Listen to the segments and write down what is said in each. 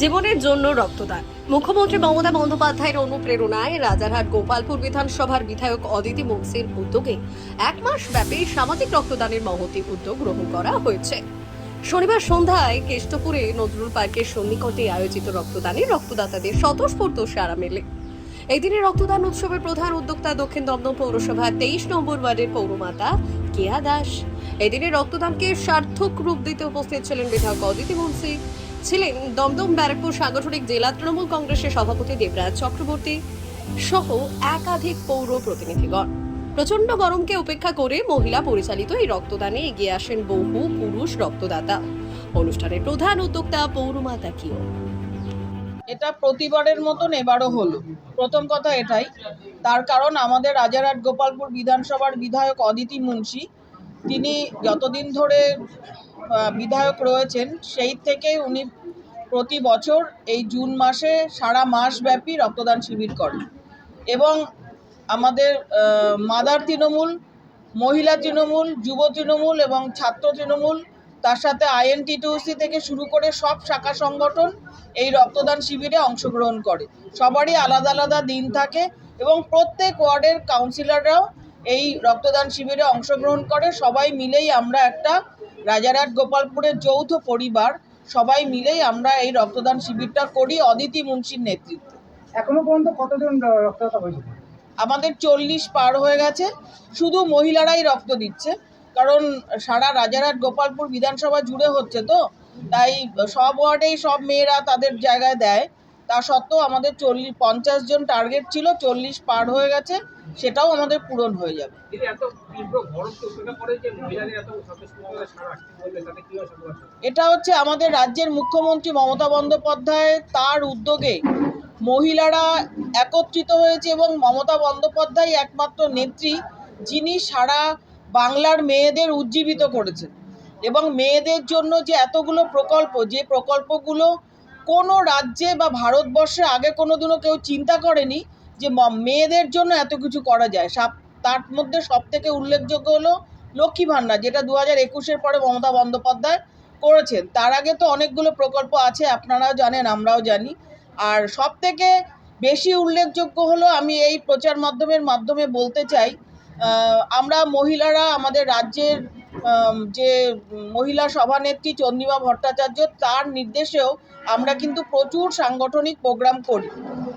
জীবনের জন্য রক্তদান। মুখ্যমন্ত্রী মমতা বন্দ্যোপাধ্যায়ের অনুপ্রেরণায় রাজারহাট গোপালপুর বিধানসভার বিধায়ক অদিতি মুন্সির উদ্যোগে এক মাস ব্যাপী সামাজিক রক্তদানের মহতি উদ্যোগ গ্রহণ করা হয়েছে। শনিবার সন্ধ্যায় কেষ্টপুরে নজরুল পার্কের সন্নিকটে আয়োজিত রক্তদানে রক্তদাতাদের স্বতঃস্ফূর্ত সারা মেলে। এই দিনে রক্তদান উৎসবের প্রধান উদ্যোক্তা দক্ষিণ দমদম পৌরসভার তেইশ নম্বর ওয়ার্ডের পৌরমাতা কেয়া দাস। এদিনে রক্তদানকে সার্থক রূপ দিতে উপস্থিত ছিলেন বিধায়ক অদিতি মুন্সি ছিলেন দমদম ব্যারাকপুর সাংগঠনিক জেলা তৃণমূল কংগ্রেসের সভাপতি দেবরাজ চক্রবর্তী সহ একাধিক পৌর প্রতিনিধিগণ। প্রচণ্ড গরমকে উপেক্ষা করে মহিলা পরিচালিত এই রক্তদানে এগিয়ে আসেন বহু পুরুষ রক্তদাতা। অনুষ্ঠানের প্রধান উদ্যোক্তা পৌরমাতা কিও এটা প্রতিবারের মতন এবারও হলো। প্রথম কথা এটাই। তার কারণ আমাদের রাজারহাট গোপালপুর বিধানসভার বিধায়ক অদিতি মুন্সি তিনি যতদিন ধরে বিধায়ক রয়েছেন, সেই থেকে উনি প্রতি বছর এই জুন মাসে সারা মাস ব্যাপী রক্তদান শিবির করেন। এবং আমাদের মাদার তৃণমূল, মহিলা তৃণমূল, যুব তৃণমূল এবং ছাত্র তৃণমূল, তার সাথে আইএনটিটিউসি থেকে শুরু করে সব শাখা সংগঠন এই রক্তদান শিবিরে অংশগ্রহণ করে। সবারই আলাদা আলাদা দিন থাকে এবং প্রত্যেক ওয়ার্ডের কাউন্সিলররাও এই রক্তদান শিবিরে অংশগ্রহণ করে। সবাই মিলেই আমরা একটা রাজারহাট গোপালপুরের যৌথ পরিবার সবাই মিলেই আমরা এই রক্তদান শিবিরটা করি অদিতি মুন্সির নেতৃত্বে। এখনও পর্যন্ত কতজন রক্তদাতা হয়েছে? আমাদের চল্লিশ পার হয়ে গেছে। শুধু মহিলারাই রক্ত দিচ্ছে কারণ সারা রাজারহাট গোপালপুর বিধানসভা জুড়ে হচ্ছে তো। তাই সব ওয়ার্ডেই সব মেয়েরা তাদের জায়গায় দেয়। তা সত্ত্বেও আমাদের চল্লিশ পঞ্চাশ জন টার্গেট ছিল চল্লিশ পার হয়ে গেছে। সেটাও আমাদের পূরণ হয়ে যাবে। এটা হচ্ছে আমাদের রাজ্যের মুখ্যমন্ত্রী মমতা বন্দ্যোপাধ্যায় তার উদ্যোগে মহিলারা একত্রিত হয়েছে এবং মমতা বন্দ্যোপাধ্যায় একমাত্র নেত্রী যিনি সারা বাংলার মেয়েদের উজ্জীবিত করেছেন। এবং মেয়েদের জন্য যে এতগুলো প্রকল্প যে প্রকল্পগুলো কোনো রাজ্যে বা ভারতবর্ষে আগে কোনো দিনও কেউ চিন্তা করেনি যে মেয়েদের জন্য এত কিছু করা যায়। সাপ- তার মধ্যে সবথেকে উল্লেখযোগ্য হলো লক্ষ্মী ভাণ্ডার, যেটা দু হাজার একুশের পরে মমতা বন্দ্যোপাধ্যায় করেছেন। তার আগে তো অনেকগুলো প্রকল্প আছে, আপনারাও জানেন, আমরাও জানি। আর সব থেকে বেশি উল্লেখযোগ্য হলো, আমি এই প্রচার মাধ্যমের মাধ্যমে বলতে চাই আমরা মহিলারা আমাদের রাজ্যের যে মহিলা সভানেত্রী চন্দ্রিমা ভট্টাচার্য, তার নির্দেশেও আমরা কিন্তু প্রচুর সাংগঠনিক প্রোগ্রাম করি।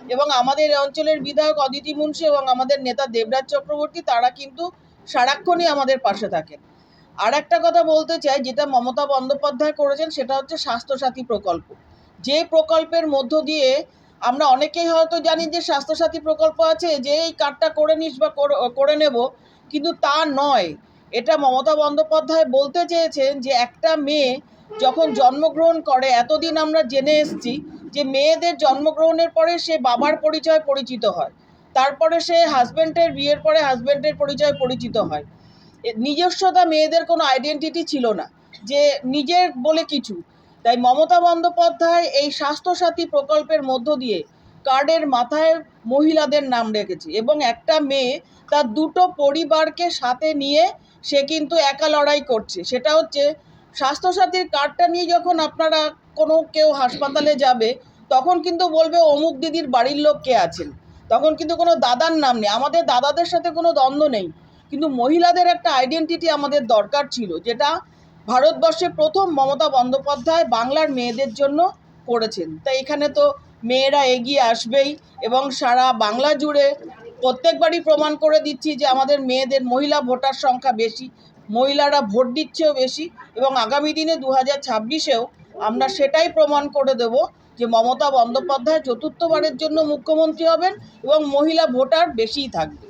এবং আমাদের অঞ্চলের বিধায়ক অদিতি মুন্সি এবং আমাদের নেতা দেবরাজ চক্রবর্তী, তারা কিন্তু সারাক্ষণই আমাদের পাশে থাকেন। আর একটা কথা বলতে চাই, যেটা মমতা বন্দ্যোপাধ্যায় করেছেন, সেটা হচ্ছে স্বাস্থ্যসাথী প্রকল্প। যে প্রকল্পের মধ্য দিয়ে আমরা অনেকেই হয়তো জানি যে স্বাস্থ্যসাথী প্রকল্প আছে, যে এই কার্ডটা করে নিস বা করে নেব, কিন্তু তা নয়। এটা মমতা বন্দ্যোপাধ্যায় বলতে চেয়েছেন যে একটা মেয়ে যখন জন্মগ্রহণ করে, এতদিন আমরা জেনে এসছি যে মেয়েদের জন্মগ্রহণের পরে সে বাবার পরিচয় পরিচিত হয়, তারপরে সে হাজব্যান্ডের বিয়ের পরে হাজব্যান্ডের পরিচয় পরিচিত হয়। নিজস্বতা মেয়েদের কোনো আইডেন্টিটি ছিল না, যে নিজের বলে কিছু। তাই মমতা বন্দ্যোপাধ্যায় এই স্বাস্থ্যসাথী প্রকল্পের মধ্য দিয়ে কার্ডের মাথায় মহিলাদের নাম রেখেছে এবং একটা মেয়ে তার দুটো পরিবারকে সাথে নিয়ে সে কিন্তু একা লড়াই করছে। সেটা হচ্ছে স্বাস্থ্যসাথীর কার্ডটা নিয়ে যখন আপনারা কোনো কেউ হাসপাতালে যাবে, তখন কিন্তু বলবে অমুক দিদির বাড়ির লোক কে আছেন? তখন কিন্তু কোনো দাদার নাম নেই। আমাদের দাদাদের সাথে কোনো দ্বন্দ্ব নেই। কিন্তু মহিলাদের একটা আইডেন্টিটি আমাদের দরকার ছিল, যেটা ভারতবর্ষে প্রথম মমতা বন্দ্যোপাধ্যায় বাংলার মেয়েদের জন্য করেছেন। তাই এখানে তো মেয়েরা এগিয়ে আসবেই এবং সারা বাংলা জুড়ে প্রত্যেকবারই প্রমাণ করে দিচ্ছি যে আমাদের মেয়েদের মহিলা ভোটার সংখ্যা বেশি মহিলারা ভোট দিচ্ছেও বেশি এবং আগামী দিনে দু হাজার ছাব্বিশেও আমরা সেটাই প্রমাণ করে দেব যে মমতা বন্দ্যোপাধ্যায় চতুর্থবারের জন্য মুখ্যমন্ত্রী হবেন এবং মহিলা ভোটার বেশিই থাকবে।